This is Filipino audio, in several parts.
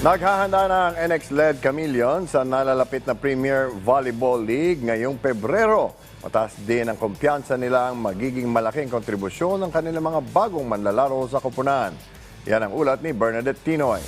Naghahanda na ang NX-led Chameleon sa nalalapit na Premier Volleyball League ngayong Pebrero. Mataas din ang kumpiyansa nila ang magiging malaking kontribusyon ng kanilang mga bagong manlalaro sa kupunan. Yan ang ulat ni Bernadette Tinoy.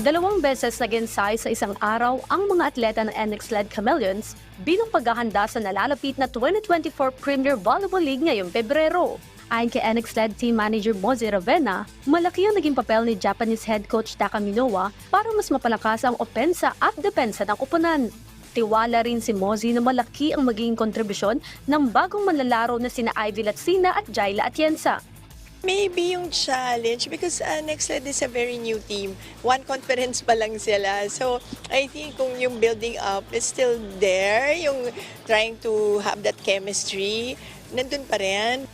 Dalawang beses naginsay sa isang araw ang mga atleta ng NX-led Chameleons bilang paghahanda sa nalalapit na 2024 Premier Volleyball League ngayong Pebrero. Ayon kay NX-led Team Manager Mozi Ravena, malaki ang naging papel ni Japanese head coach Taka Minowa para mas mapalakas ang opensa at depensa ng kupunan. Tiwala rin si Mozi na malaki ang magiging kontribusyon ng bagong manlalaro na sina Ivy Latsina at Jaila Atienza. Maybe yung challenge because uh, NextLed is a very new team. One conference pa lang sila. So, I think kung yung building up is still there, yung trying to have that chemistry, nandun pa rin.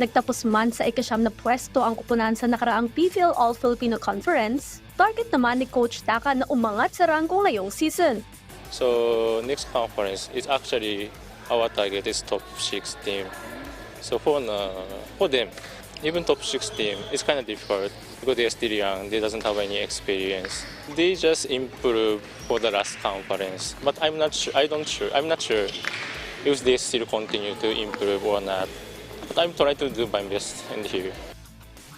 Nagtapos man sa ikasyam na pwesto ang kupunan sa nakaraang PPL All-Filipino Conference, target naman ni Coach Taka na umangat sa rangko ngayong season. So next conference is actually our target is top six team. So for uh, for them, even top six team, it's kind of difficult because they're still young. They doesn't have any experience. They just improve for the last conference, but I'm not sure. I don't sure. I'm not sure if they still continue to improve or not. But I'm trying to do my best in here.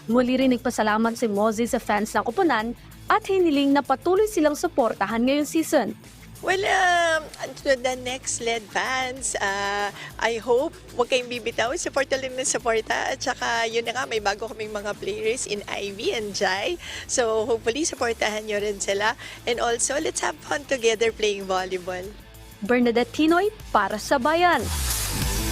Muli rin nagpasalamat si Mozi sa fans ng kupunan at hiniling na patuloy silang suportahan ngayong season. Well, um, to the next LED fans, uh, I hope huwag kayong bibitaw. Support lang ng supporta. At saka, yun na nga, may bago kaming mga players in Ivy and Jai. So, hopefully, supportahan nyo rin sila. And also, let's have fun together playing volleyball. Bernadette Tinoy para sa Bayan.